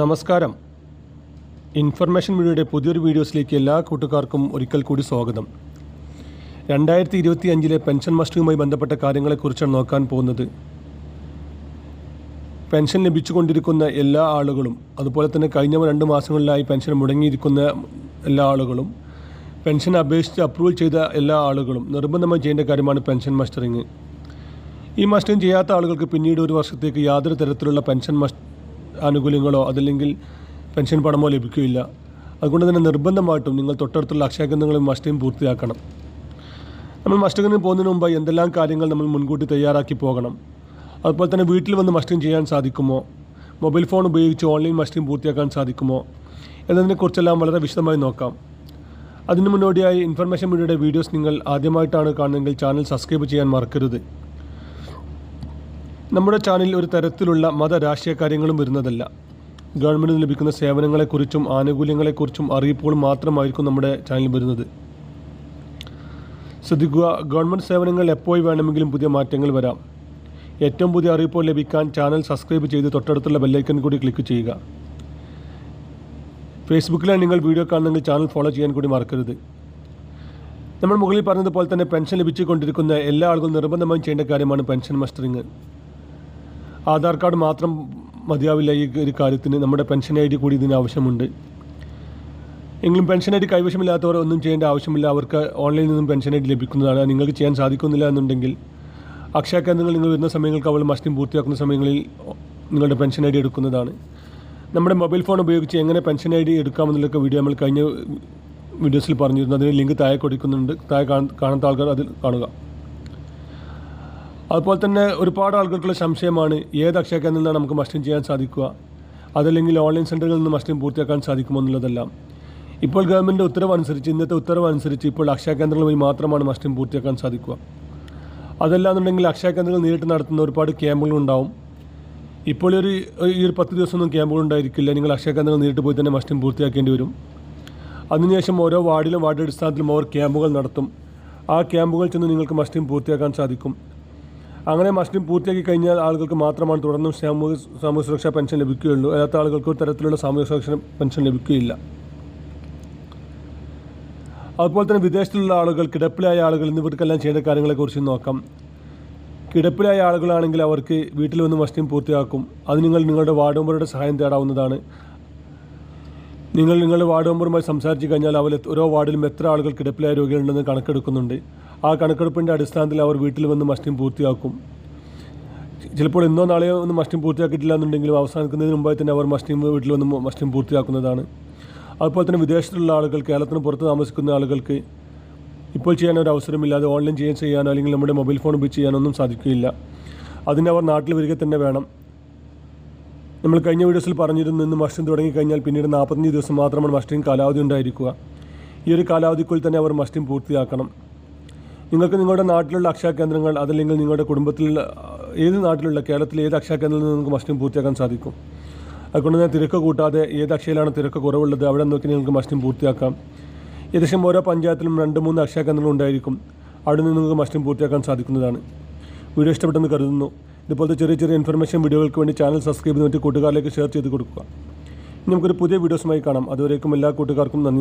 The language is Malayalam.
നമസ്കാരം. ഇൻഫർമേഷൻ മീഡിയയുടെ പുതിയൊരു വീഡിയോസിലേക്ക് എല്ലാ കൂട്ടുകാർക്കും ഒരിക്കൽ കൂടി സ്വാഗതം. രണ്ടായിരത്തി ഇരുപത്തി അഞ്ചിലെ പെൻഷൻ മസ്റ്റുമായി ബന്ധപ്പെട്ട കാര്യങ്ങളെക്കുറിച്ചാണ് നോക്കാൻ പോകുന്നത്. പെൻഷൻ ലഭിച്ചുകൊണ്ടിരിക്കുന്ന എല്ലാ ആളുകളും അതുപോലെ തന്നെ കഴിഞ്ഞ രണ്ട് മാസങ്ങളിലായി പെൻഷൻ മുടങ്ങിയിരിക്കുന്ന എല്ലാ ആളുകളും പെൻഷൻ അപേക്ഷിച്ച് അപ്രൂവൽ ചെയ്ത എല്ലാ ആളുകളും നിർബന്ധമായി ചെയ്യേണ്ട കാര്യമാണ് പെൻഷൻ മസ്റ്ററിങ് ഈ മസ്റ്ററിങ് ചെയ്യാത്ത ആളുകൾക്ക് പിന്നീട് ഒരു വർഷത്തേക്ക് യാതൊരു തരത്തിലുള്ള പെൻഷൻ മസ്റ്റ് ആനുകൂല്യങ്ങളോ അതല്ലെങ്കിൽ പെൻഷൻ പണമോ ലഭിക്കുകയില്ല. അതുകൊണ്ട് തന്നെ നിർബന്ധമായിട്ടും നിങ്ങൾ തൊട്ടടുത്തുള്ള അക്ഷയ കേന്ദ്രങ്ങളിൽ മസ്റ്റിംഗ് പൂർത്തിയാക്കണം. നമ്മൾ മസ്റ്റിങ്ങിന് പോകുന്നതിന് മുമ്പ് എന്തെല്ലാം കാര്യങ്ങൾ നമ്മൾ മുൻകൂട്ടി തയ്യാറാക്കി പോകണം. അതുപോലെ തന്നെ വീട്ടിൽ വന്ന് മസ്റ്റിംഗ് ചെയ്യാൻ സാധിക്കുമോ? മൊബൈൽ ഫോൺ ഉപയോഗിച്ച് ഓൺലൈൻ മസ്റ്റിംഗ് പൂർത്തിയാക്കാൻ സാധിക്കുമോ? എന്നതിനെക്കുറിച്ചെല്ലാം വളരെ വിശദമായി നോക്കാം. അതിനു മുന്നോടിയായി ഇൻഫർമേഷൻ മീഡിയയുടെ വീഡിയോസ് നിങ്ങൾ ആദ്യമായിട്ടാണ് കാണുന്നതെങ്കിൽ ചാനൽ സബ്സ്ക്രൈബ് ചെയ്യാൻ മറക്കരുത്. നമ്മുടെ ചാനലിൽ ഒരു തരത്തിലുള്ള മത രാഷ്ട്രീയ കാര്യങ്ങളും വരുന്നതല്ല. ഗവൺമെന്റിന് ലഭിക്കുന്ന സേവനങ്ങളെക്കുറിച്ചും ആനുകൂല്യങ്ങളെക്കുറിച്ചും അറിയിപ്പുകൾ മാത്രമായിരിക്കും നമ്മുടെ ചാനലിൽ വരുന്നത്. ശ്രദ്ധിക്കുക ഗവൺമെന്റ് സേവനങ്ങൾ എപ്പോൾ വേണമെങ്കിലും പുതിയ മാറ്റങ്ങൾ വരാം. ഏറ്റവും പുതിയ അറിയിപ്പുകൾ ലഭിക്കാൻ ചാനൽ സബ്സ്ക്രൈബ് ചെയ്ത് തൊട്ടടുത്തുള്ള ബെല്ലൈക്കൻ കൂടി ക്ലിക്ക് ചെയ്യുക. ഫേസ്ബുക്കിലാണ് നിങ്ങൾ വീഡിയോ കാണുന്നെങ്കിൽ ചാനൽ ഫോളോ ചെയ്യാൻ കൂടി മറക്കരുത്. നമ്മൾ മുകളിൽ പറഞ്ഞതുപോലെ തന്നെ പെൻഷൻ ലഭിച്ചുകൊണ്ടിരിക്കുന്ന എല്ലാ ആളുകളും നിർബന്ധമായും ചെയ്യേണ്ട കാര്യമാണ് പെൻഷൻ മസ്റ്ററിങ് ആധാർ കാർഡ് മാത്രം മതിയാവില്ല ഈ ഒരു കാര്യത്തിന്. നമ്മുടെ പെൻഷൻ ഐ ഡി കൂടി ഇതിന് ആവശ്യമുണ്ട്. എങ്കിലും പെൻഷൻ ഐ ഡി കൈവശമില്ലാത്തവർ ഒന്നും ചെയ്യേണ്ട ആവശ്യമില്ല. അവർക്ക് ഓൺലൈനിൽ നിന്നും പെൻഷൻ ഐ ഡി ലഭിക്കുന്നതാണ്. നിങ്ങൾക്ക് ചെയ്യാൻ സാധിക്കുന്നില്ല എന്നുണ്ടെങ്കിൽ അക്ഷയ കേന്ദ്രങ്ങൾ നിങ്ങൾ വരുന്ന സമയങ്ങൾക്ക് അവൾ മസ്റ്റിംഗ് പൂർത്തിയാക്കുന്ന സമയങ്ങളിൽ നിങ്ങളുടെ പെൻഷൻ ഐ ഡി എടുക്കുന്നതാണ്. നമ്മുടെ മൊബൈൽ ഫോൺ ഉപയോഗിച്ച് എങ്ങനെ പെൻഷൻ ഐ ഡി എടുക്കാമെന്നുള്ളൊക്കെ വീഡിയോ നമ്മൾ കഴിഞ്ഞ വീഡിയോസിൽ പറഞ്ഞിരുന്നു. അതിന് ലിങ്ക് താഴെ കൊടുക്കുന്നുണ്ട്. താഴെ കാണാത്ത ആൾക്കാർ അതിൽ കാണുക. അതുപോലെ തന്നെ ഒരുപാട് ആളുകൾക്കുള്ള സംശയമാണ് ഏത് അക്ഷയ കേന്ദ്രത്തിൽ നിന്നാണ് നമുക്ക് മസ്റ്റിംഗ് ചെയ്യാൻ സാധിക്കുക? അതല്ലെങ്കിൽ ഓൺലൈൻ സെന്ററുകളിൽ നിന്ന് മസ്റ്റിംഗ് പൂർത്തിയാക്കാൻ സാധിക്കുമോ എന്നുള്ളതെല്ലാം. ഇപ്പോൾ ഗവൺമെന്റ് ഉത്തരവ് അനുസരിച്ച് ഇന്നത്തെ ഉത്തരവ് അനുസരിച്ച് ഇപ്പോൾ അക്ഷയ കേന്ദ്രങ്ങൾ വഴി മാത്രമാണ് മസ്റ്റിംഗ് പൂർത്തിയാക്കാൻ സാധിക്കുക. അതല്ലാന്നുണ്ടെങ്കിൽ അക്ഷയ കേന്ദ്രങ്ങൾ നേരിട്ട് നടത്തുന്ന ഒരുപാട് ക്യാമ്പുകൾ ഉണ്ടാവും. ഇപ്പോൾ ഒരു ഈ ഒരു പത്ത് ദിവസമൊന്നും ക്യാമ്പുകൾ ഉണ്ടായിരിക്കില്ല. നിങ്ങൾ അക്ഷയ കേന്ദ്രങ്ങൾ നേരിട്ട് പോയി തന്നെ മസ്റ്റിംഗ് പൂർത്തിയാക്കേണ്ടി വരും. അതിനുശേഷം ഓരോ വാർഡിലും വാർഡ് അടിസ്ഥാനത്തിലും അവർ ക്യാമ്പുകൾ നടത്തും. ആ ക്യാമ്പുകൾ ചെന്ന് നിങ്ങൾക്ക് മസ്റ്റിംഗ് പൂർത്തിയാക്കാൻ സാധിക്കും. അങ്ങനെ മസ്റ്റിംഗ് പൂർത്തിയാക്കി കഴിഞ്ഞാൽ ആളുകൾക്ക് മാത്രമാണ് തുടർന്നും സാമൂഹ്യ സാമൂഹ്യ സുരക്ഷാ പെൻഷൻ ലഭിക്കുകയുള്ളൂ. അല്ലാത്ത ആളുകൾക്ക് ഒരു തരത്തിലുള്ള സാമൂഹ്യ സുരക്ഷാ പെൻഷൻ ലഭിക്കുകയില്ല. അതുപോലെ തന്നെ വിദേശത്തുള്ള ആളുകൾ കിടപ്പിലായ ആളുകൾ എന്നിവർക്കെല്ലാം ചെയ്യേണ്ട കാര്യങ്ങളെക്കുറിച്ച് നോക്കാം. കിടപ്പിലായ ആളുകളാണെങ്കിൽ അവർക്ക് വീട്ടിൽ വന്ന് മസ്റ്റിംഗ് പൂർത്തിയാക്കും. അത് നിങ്ങൾ നിങ്ങളുടെ വാർഡ് മെമ്പറുടെ സഹായം തേടാവുന്നതാണ്. നിങ്ങൾ നിങ്ങളുടെ വാർഡ് മെമ്പറുമായി സംസാരിച്ച് കഴിഞ്ഞാൽ അവർ ഓരോ വാർഡിലും എത്ര ആളുകൾ കിടപ്പിലായ രോഗികളുണ്ടെന്ന് കണക്കെടുക്കുന്നുണ്ട്. ആ കണക്കെടുപ്പിന്റെ അടിസ്ഥാനത്തിൽ അവർ വീട്ടിൽ വന്ന് മസ്റ്റിംഗ് പൂർത്തിയാക്കും. ചിലപ്പോൾ ഇന്നോ നാളെയോ ഒന്നും മസ്റ്റിംഗ് പൂർത്തിയാക്കിയിട്ടില്ല എന്നുണ്ടെങ്കിലും അവസാനിക്കുന്നതിന് മുമ്പായി തന്നെ അവർ മസ്റ്റിംഗ് വീട്ടിൽ വന്ന് മസ്റ്റിംഗ് പൂർത്തിയാക്കുന്നതാണ്. അതുപോലെ തന്നെ വിദേശത്തുള്ള ആളുകൾ കേരളത്തിന് പുറത്ത് താമസിക്കുന്ന ആളുകൾക്ക് ഇപ്പോൾ ചെയ്യാൻ ഒരു അവസരമില്ലാതെ ഓൺലൈൻ ചെയ്യാൻ ചെയ്യാനോ അല്ലെങ്കിൽ നമ്മുടെ മൊബൈൽ ഫോൺ ഉപയോഗിച്ച് ചെയ്യാനൊന്നും സാധിക്കുകയില്ല. അതിന് അവർ നാട്ടിൽ വരിക തന്നെ വേണം. നമ്മൾ കഴിഞ്ഞ വീഡിയോസിൽ പറഞ്ഞിരുന്നു ഇന്ന് മസ്റ്റിംഗ് തുടങ്ങിക്കഴിഞ്ഞാൽ പിന്നീട് നാൽപ്പത്തഞ്ച് ദിവസം മാത്രമാണ് മസ്റ്റിംഗ് കാലാവധി ഉണ്ടായിരിക്കുക. ഈ ഒരു കാലാവധിക്കുള്ളിൽ തന്നെ അവർ മസ്റ്റിംഗ് പൂർത്തിയാക്കണം. നിങ്ങൾക്ക് നിങ്ങളുടെ നാട്ടിലുള്ള അക്ഷയ കേന്ദ്രങ്ങൾ അതല്ലെങ്കിൽ നിങ്ങളുടെ കുടുംബത്തിൽ ഏത് നാട്ടിലുള്ള കേരളത്തിലെ ഏത് അക്ഷയ കേന്ദ്രത്തിൽ നിന്ന് നിങ്ങൾക്ക് മസ്റ്റിംഗ് പൂർത്തിയാക്കാൻ സാധിക്കും? അതുകൊണ്ട് തന്നെ തിരക്ക് കൂട്ടാതെ ഏത് അക്ഷയയിലാണ് തിരക്ക് കുറവുള്ളത് അവിടെ നോക്കി നിങ്ങൾക്ക് മസ്റ്റിംഗ് പൂർത്തിയാക്കാം. ഏകദേശം ഓരോ പഞ്ചായത്തിലും രണ്ട് മൂന്ന് അക്ഷയ കേന്ദ്രങ്ങൾ ഉണ്ടായിരിക്കും. അവിടെ നിന്ന് നിങ്ങൾക്ക് മസ്റ്റിംഗ് പൂർത്തിയാക്കാൻ സാധിക്കുന്നതാണ്. വീഡിയോ ഇഷ്ടപ്പെട്ടെന്ന് കരുതുന്നു. ഇതുപോലത്തെ ചെറിയ ചെറിയ ഇൻഫർമേഷൻ വീഡിയോകൾക്ക് വേണ്ടി ചാനൽ സബ്സ്ക്രൈബ് ചെയ്തിട്ട് കൂട്ടുകാരിലേക്ക് ഷെയർ ചെയ്ത് കൊടുക്കുക. നമുക്കൊരു പുതിയ വീഡിയോസുമായി കാണാം. അതുവരേക്കും എല്ലാ കൂട്ടുകാർക്കും നന്ദി.